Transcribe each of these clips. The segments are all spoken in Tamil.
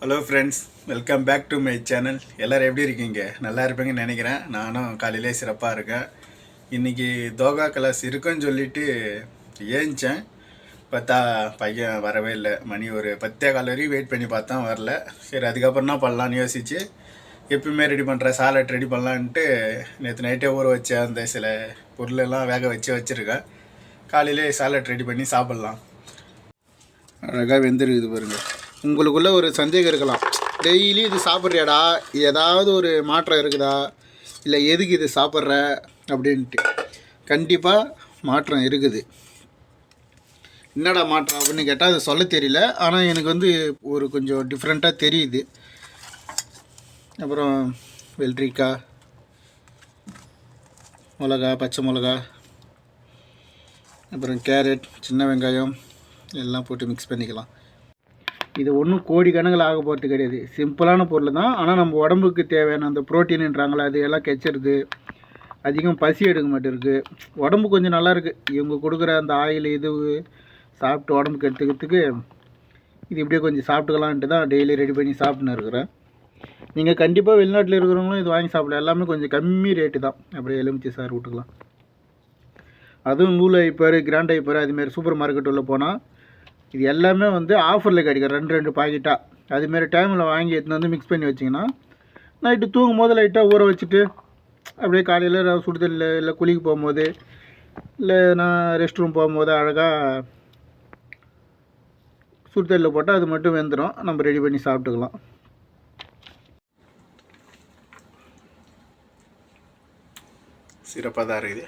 Hello friends welcome back to my channel எல்லோரும் எப்படி இருக்கீங்க? நல்லா இருப்பீங்கன்னு நினைக்கிறேன். நானும் காலையிலே சிறப்பாக இருக்கேன். இன்றைக்கி தோகா கிளாஸ் இருக்குன்னு சொல்லிட்டு ஏஞ்சேன் பார்த்தா பையன் வரவே இல்லை. மணி ஒரு பத்தே கால் வரைக்கும் வெயிட் பண்ணி பார்த்தா வரல. சரி அதுக்கப்புறம் தான் பண்ணலான்னு யோசிச்சு எப்பயுமே ரெடி பண்ணுற சாலட் ரெடி பண்ணலான்ட்டு நேற்று நைட்டே ஊற வச்ச அந்த சில பொருளெல்லாம் வேக வச்சு வச்சுருக்கேன். காலையிலே சாலட் ரெடி பண்ணி சாப்பிட்லாம். அழகாக வெந்துருக்குது பாருங்கள் உங்களுக்குள்ள ஒரு சந்தேகம் இருக்கலாம். டெய்லி இது சாப்பிட்றியாடா? ஏதாவது ஒரு மாற்றம் இருக்குதா? இல்லை எதுக்கு இது சாப்பிட்ற? அப்படின்ட்டு. கண்டிப்பாக மாற்றம் இருக்குது. என்னடா மாற்றம் அப்படின்னு கேட்டால் அது சொல்ல தெரியல. ஆனால் எனக்கு வந்து ஒரு கொஞ்சம் டிஃப்ரெண்ட்டாக தெரியுது. அப்புறம் வெள்ளரிக்காய் மிளகா பச்சை மிளகா அப்புறம் கேரட் சின்ன வெங்காயம் எல்லாம் போட்டு மிக்ஸ் பண்ணிக்கலாம். இது ஒன்றும் கோடி கணக்கில் ஆக போகிறது கிடையாது. சிம்பிளான பொருள் தான். ஆனால் நம்ம உடம்புக்கு தேவையான அந்த ப்ரோட்டீன்ன்றாங்களே அது எல்லாம் கெச்சிருது அதிகம் பசி எடுக்க மாட்டேருக்கு. உடம்பு கொஞ்சம் நல்லா இருக்குது இவங்க கொடுக்குற அந்த ஆயில் இது சாப்பிட்டு உடம்புக்கு எடுத்துக்கிறதுக்கு இது இப்படியே கொஞ்சம் சாப்பிட்டுக்கலான்ட்டு தான் டெய்லி ரெடி பண்ணி சாப்பிட்டுன்னு இருக்கிறேன். நீங்கள் கண்டிப்பாக வெளிநாட்டில் இருக்கிறவங்களும் இது வாங்கி சாப்பிடலாம். எல்லாமே கொஞ்சம் கம்மி ரேட்டு தான். அப்படியே எலுமிச்சை சார் விட்டுக்கலாம். அதுவும் நூல் ஐப்பார் கிராண்ட் ஐப்பார் அதுமாரி சூப்பர் மார்க்கெட் உள்ளே போனால் இது எல்லாமே வந்து ஆஃபரில் கிடைக்கும். ரெண்டு ரெண்டு பாக்கெட்டாக அதுமாரி டைமில் வாங்கி எடுத்துன்னு வந்து மிக்ஸ் பண்ணி வச்சிங்கன்னா நைட்டு தூங்கும் போது லைட்டாக ஊற வச்சுட்டு அப்படியே காலையில் சுடுதல்ல இல்லை குளிக்க போகும்போது இல்லை நான் ரெஸ்ட் ரூம் போகும்போது அழகாக சுடுதல்ல போட்டால் அது மட்டும் வெந்துடும் நம்ம ரெடி பண்ணி சாப்பிட்டுக்கலாம். சிறப்பாக தான் இருக்குது.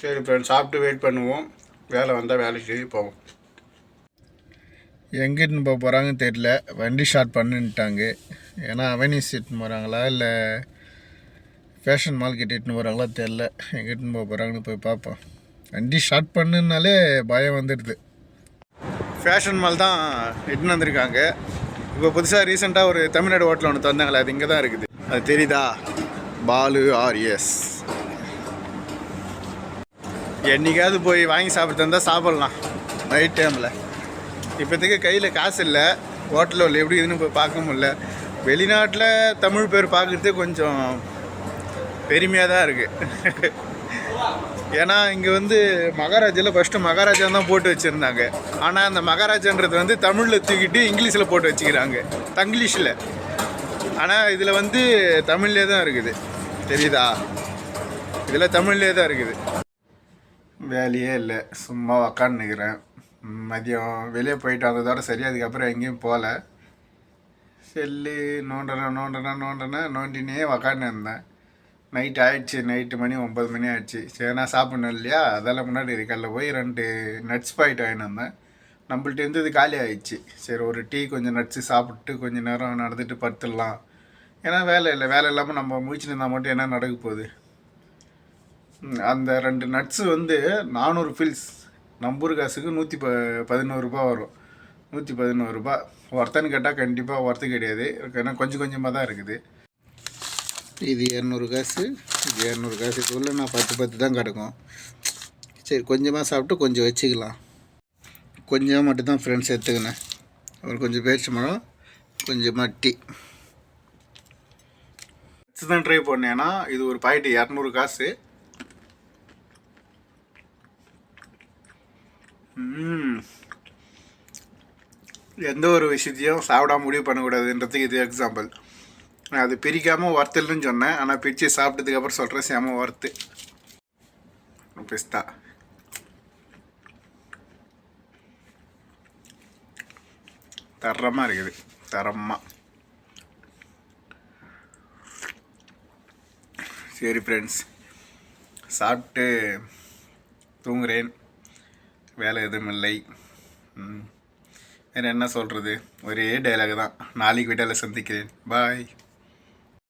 சரி ஃப்ரெண்ட் சாப்பிட்டு வெயிட் பண்ணுவோம். வேலை வந்தால் வேலை செய்ய போவோம். எங்கிட்டு போக போகிறாங்கன்னு தெரியல. வண்டி ஸ்டார்ட் பண்ணுன்ட்டாங்க ஏன்னா அவெனிஸ் இட்டுன்னு போகிறாங்களா இல்லை ஃபேஷன் மார்க்கெட் இட்டுன்னு போகிறாங்களா தெரில எங்கிட்டு போக போகிறாங்கன்னு போய் பார்ப்போம். வண்டி ஸ்டார்ட் பண்ணுனாலே பயம் வந்துடுது. ஃபேஷன் மால் தான் இட்டுன்னு வந்திருக்காங்க. இப்போ புதுசாக ரீசெண்டாக ஒரு தமிழ்நாடு ஹோட்டல் ஒன்று தந்தாங்களே அது இங்கே தான் இருக்குது. அது தெரியுதா? பாலு ஆர்எஸ் என்னைக்காவது போய் வாங்கி சாப்பிட்டு இருந்தால் சாப்பிட்லாம். நைட் டைமில் இப்போதைக்கு கையில் காசு இல்லை. ஹோட்டலில் உள்ள எப்படி இதுன்னு போய் பார்க்க முடில வெளிநாட்டில் தமிழ் பேர் பார்க்குறது கொஞ்சம் பெருமையாக தான் இருக்குது ஏன்னா இங்கே வந்து மகாராஜாவில் ஃபஸ்ட்டு மகாராஜா தான் போட்டு வச்சுருந்தாங்க. ஆனால் அந்த மகாராஜான்றது வந்து தமிழில் தூக்கிட்டு இங்கிலீஷில் போட்டு வச்சுக்கிறாங்க. தங்கிலீஷில். ஆனால் இதில் வந்து தமிழ்லே தான் இருக்குது. தெரியுதா? இதில் தமிழ்லே தான் இருக்குது. வேலையே இல்லை. சும்மா உக்காந்துக்கிறேன் மதியம் வெளியே போயிட்டு வந்ததோட சரி அதுக்கப்புறம் எங்கேயும் போகல. செல்லு நோண்டன நோண்டன நோண்டன நோண்டினே உக்காந்து இருந்தேன். நைட் ஆயிடுச்சு. நைட்டு மணி ஒம்பது மணி ஆயிடுச்சு. சரி நான் சாப்பிடணும் இல்லையா? அதெல்லாம் முன்னாடி இருக்கல்ல போய் ரெண்டு நட்ஸ் பாயிட் வாங்கிட்டு வந்தேன். நம்மள்ட்ட இருந்தது காலி ஆயிடுச்சு. சரி ஒரு டீ கொஞ்சம் நட்ஸு சாப்பிட்டு கொஞ்சம் நேரம் நடந்துட்டு படுத்துடலாம். ஏன்னா வேலை இல்லை. வேலை இல்லாமல் நம்ம முடிச்சுட்டு இருந்தால் மட்டும் என்ன நடக்க போகுது? அந்த ரெண்டு நட்ஸு வந்து நானூறு ஃபில்ஸ் நம்பூர் காசுக்கு நூற்றி ப பதினோருபா வரும். நூற்றி பதினோருபா ஒருத்தன்னு கேட்டால் கண்டிப்பாக ஒர்த்து கிடையாது. ஏன்னா கொஞ்சம் கொஞ்சமாக தான் இருக்குது. இது இரநூறு காசு. இது இரநூறு காசுக்குள்ளே நான் பத்து பத்து தான் கிடக்கும் சரி கொஞ்சமாக சாப்பிட்டு கொஞ்சம் வச்சுக்கலாம். கொஞ்சமாக மட்டும்தான் ஃப்ரெண்ட்ஸ் எடுத்துக்கினேன். ஒரு கொஞ்சம் பேச்சு மரம் கொஞ்சமாக டீ தான் ட்ரை பண்ணேன்னா இது ஒரு பாக்கெட்டு இரநூறு காசு. எந்த ஒரு விஷயத்தையும் சாப்பிடாம முடிவு பண்ணக்கூடாதுன்றதுக்கு இது எக்ஸாம்பிள் நான் அது பிரிக்காமல் வறுத்தல்னு சொன்னேன். ஆனால் பிரித்து சாப்பிட்டதுக்கப்புறம் சொல்கிறேன் சேம வறுத்து பிஸ்தா தரமாக இருக்குது. தரமாக சரி ஃப்ரெண்ட்ஸ் சாப்பிட்டு தூங்குறேன். வேலை எதுவும் இல்லை. வேறு என்ன சொல்கிறது ஒரே டைலாக் தான். நாளைக்கு வீட்டில் சந்திக்கிறேன். பாய்